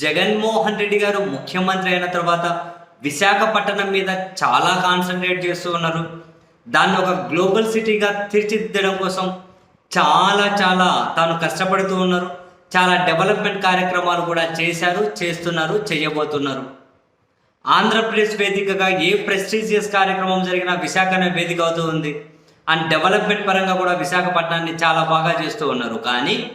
జగన్మోహన్ రెడ్డి గారు ముఖ్యమంత్రి అయిన తర్వాత విశాఖపట్నం మీద చాలా కాన్సన్ట్రేట్ చేస్తూ ఉన్నారు. దాన్ని ఒక గ్లోబల్ సిటీగా తీర్చిదిద్దడం కోసం చాలా చాలా తాను కష్టపడుతూ ఉన్నారు. చాలా డెవలప్మెంట్ కార్యక్రమాలు కూడా చేశారు చేస్తున్నారు చేయబోతున్నారు. ఆంధ్రప్రదేశ్ వేదికగా ఏ ప్రెస్టీజియస్ కార్యక్రమం జరిగినా విశాఖనే వేదిక అవుతూ ఉంది. అండ్ డెవలప్మెంట్ పరంగా కూడా విశాఖపట్నాన్ని చాలా బాగా చేస్తూ ఉన్నారు. కానీ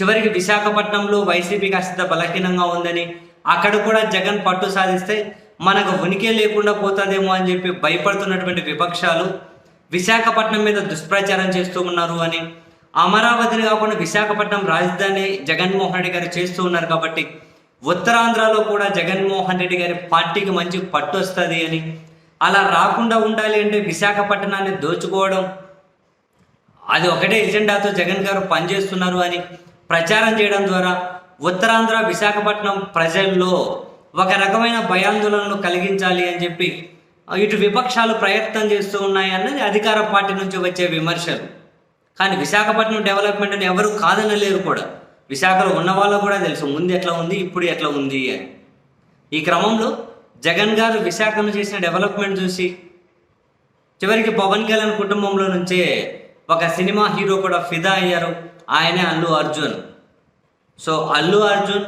చివరికి విశాఖపట్నంలో వైసీపీ కాస్త బలహీనంగా ఉందని అక్కడ కూడా జగన్ పట్టు సాధిస్తే మనకు ఉనికే లేకుండా పోతుందేమో అని చెప్పి భయపడుతున్నటువంటి విపక్షాలు విశాఖపట్నం మీద దుష్ప్రచారం చేస్తూ ఉన్నారు అని అమరావతిని కాకుండా విశాఖపట్నం రాజధాని జగన్మోహన్ రెడ్డి గారు చేస్తూ ఉన్నారు కాబట్టి ఉత్తరాంధ్రలో కూడా జగన్మోహన్ రెడ్డి గారి పార్టీకి మంచి పట్టు వస్తుంది అని అలా రాకుండా ఉండాలి అంటే విశాఖపట్నాన్ని దోచుకోవడం అది ఒకటే ఎజెండాతో జగన్ గారు పనిచేస్తున్నారు అని ప్రచారం చేయడం ద్వారా ఉత్తరాంధ్ర విశాఖపట్నం ప్రజల్లో ఒక రకమైన భయాందోళనలు కలిగించాలి అని చెప్పి ఇటు విపక్షాలు ప్రయత్నం చేస్తూ ఉన్నాయి అన్నది అధికార పార్టీ నుంచి వచ్చే విమర్శలు. కానీ విశాఖపట్నం డెవలప్మెంట్ని ఎవరు కాదనలేరు కూడా. విశాఖలో ఉన్న వాళ్ళు కూడా తెలుసు ముందు ఎట్లా ఉంది ఇప్పుడు ఎట్లా ఉంది అని. ఈ క్రమంలో జగన్ గారు విశాఖను చేసిన డెవలప్మెంట్ చూసి చివరికి పవన్ కళ్యాణ్ కుటుంబంలో నుంచే ఒక సినిమా హీరో కూడా ఫిదా అయ్యారు. ఆయనే అల్లు అర్జున్. సో అల్లు అర్జున్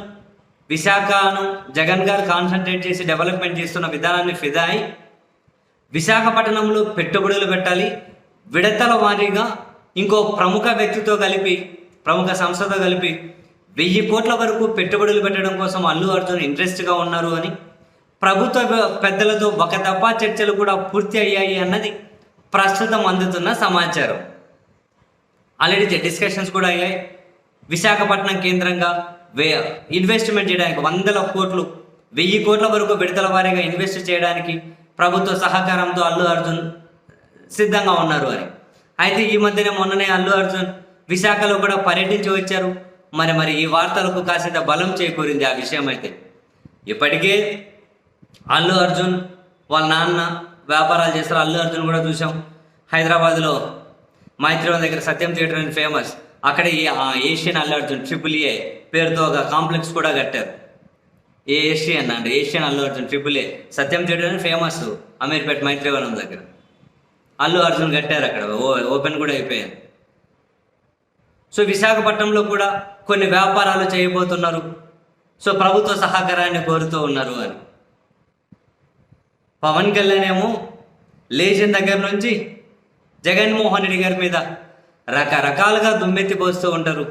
విశాఖను జగన్ గారు కాన్సన్ట్రేట్ చేసి డెవలప్మెంట్ చేస్తున్న విధానాన్ని ఫిదా అయి విశాఖపట్నంలో పెట్టుబడులు పెట్టాలి. విడతల వారీగా ఇంకో ప్రముఖ వ్యక్తితో కలిపి ప్రముఖ సంస్థతో కలిపి వెయ్యి కోట్ల వరకు పెట్టుబడులు పెట్టడం కోసం అల్లు అర్జున్ ఇంట్రెస్ట్గా ఉన్నారు అని ప్రభుత్వ పెద్దలతో ఒక తప్ప చర్చలు కూడా పూర్తి అయ్యాయి అన్నది ప్రస్తుతం అందుతున్న సమాచారం. ఆల్రెడీ డిస్కషన్స్ కూడా అయ్యాయి. విశాఖపట్నం కేంద్రంగా వే ఇన్వెస్ట్మెంట్ చేయడానికి వందల కోట్లు వెయ్యి కోట్ల వరకు విడతల వారీగా ఇన్వెస్ట్ చేయడానికి ప్రభుత్వ సహకారంతో అల్లు అర్జున్ సిద్ధంగా ఉన్నారు అని అయితే ఈ మధ్యనే మొన్ననే అల్లు అర్జున్ విశాఖలో కూడా పర్యటించి వచ్చారు. మరి మరి ఈ వార్తలకు కాసింత బలం చేకూరింది ఆ విషయం అయితే. ఇప్పటికే అల్లు అర్జున్ వాళ్ళ నాన్న వ్యాపారాలు చేస్తారు. అల్లు అర్జున్ కూడా చూసాం. హైదరాబాద్లో మైత్రివన్ దగ్గర సత్యం థియేటర్ అని ఫేమస్ అక్కడ ఆ Asian Allu Arjun triple A పేరుతో ఒక కాంప్లెక్స్ కూడా కట్టారు. ఏ ఏషియన్ అంటే Asian Allu Arjun triple A Satyam theatre అని ఫేమస్ అమీర్పేట మైత్రివనం దగ్గర. అల్లు అర్జున్ కట్టారు అక్కడ. ఓ ఓపెన్ కూడా అయిపోయారు సో విశాఖపట్నంలో కూడా కొన్ని వ్యాపారాలు చేయబోతున్నారు. సో ప్రభుత్వ సహకారాన్ని కోరుతూ ఉన్నారు అని. పవన్ కళ్యాణ్ ఏమో లేచిన దగ్గర నుంచి జగన్మోహన్ రెడ్డి గారి మీద రకరకాలుగా దుమ్మెత్తి పోస్తూ ఉంటారు.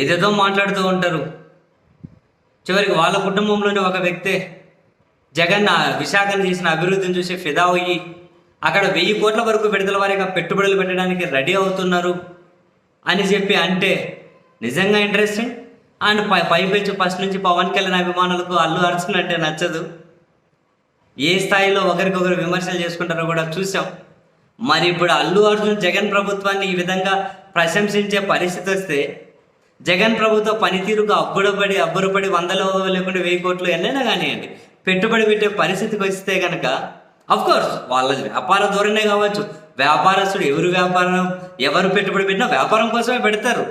ఏదేదో మాట్లాడుతూ ఉంటారు. చివరికి వాళ్ళ కుటుంబంలోని ఒక వ్యక్తే జగన్ విశాఖను చేసిన అభివృద్ధిని చూసి ఫిదా అయ్యి అక్కడ వెయ్యి కోట్ల వరకు విడుదల వారిగా పెట్టుబడులు పెట్టడానికి రెడీ అవుతున్నారు అని చెప్పి అంటే నిజంగా ఇంట్రెస్టింగ్ అండ్ పై పైపెచ్చు ఫస్ట్ నుంచి పవన్ కళ్యాణ్ అభిమానులకు అల్లు అర్జున్ అంటే నచ్చదు. ఏ స్థాయిలో ఒకరికొకరు విమర్శలు చేసుకుంటారో కూడా చూసాం. మరి ఇప్పుడు అల్లు అర్జున్ జగన్ ప్రభుత్వాన్ని ఈ విధంగా ప్రశంసించే పరిస్థితి వస్తే జగన్ ప్రభుత్వ పనితీరుకు అబ్బుడపడి అబ్బురపడి వందల లేకుండా వెయ్యి కోట్లు ఎన్నైనా కానివ్వండి పెట్టుబడి పెట్టే పరిస్థితికి వస్తే కనుక కోర్స్ వాళ్ళ వ్యాపార ధోరణే కావచ్చు. వ్యాపారస్తుడు ఎవరు వ్యాపారం ఎవరు పెట్టుబడి పెట్టినా వ్యాపారం కోసమే పెడతారు.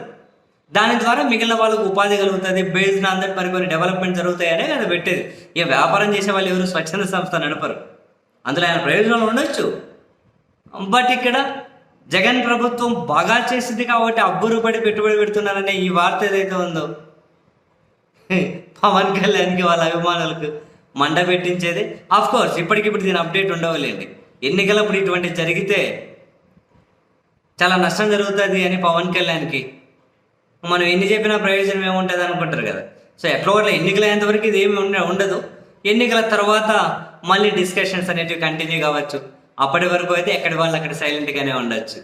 దాని ద్వారా మిగిలిన వాళ్ళకు ఉపాధి కలుగుతుంది బేస్డ్ అందరి మరికొన్ని డెవలప్మెంట్ జరుగుతాయనే కదా పెట్టేది. ఇక వ్యాపారం చేసే వాళ్ళు ఎవరు? స్వచ్ఛంద సంస్థ నడపరు. అందులో ఆయన ప్రయోజనాలు ఉండొచ్చు. బట్ ఇక్కడ జగన్ ప్రభుత్వం బాగా చేసింది కాబట్టి అబ్బురు పడి పెట్టుబడి పెడుతున్నారనే ఈ వార్త ఏదైతే ఉందో పవన్ కళ్యాణ్కి వాళ్ళ అభిమానులకు మండ పెట్టించేది. ఆఫ్ కోర్స్ ఇప్పటికిప్పుడు దీని అప్డేట్ ఉండవలేండి. ఎన్నికలప్పుడు ఇటువంటి జరిగితే చాలా నష్టం జరుగుతుంది అని పవన్ కళ్యాణ్కి. మనం ఎన్ని చెప్పినా ప్రయోజనం ఏముంటుంది అనుకుంటారు కదా. సో ఎట్లా ఒకట్లా ఎన్నికలు అయ్యేంతవరకు ఇది ఏమి ఉండ- ఉండదు. ఎన్నికల తర్వాత మళ్ళీ డిస్కషన్స్ అనేటివి కంటిన్యూ కావచ్చు. అప్పటి వరకు అయితే ఎక్కడి వాళ్ళు అక్కడ సైలెంట్గానే ఉండొచ్చు.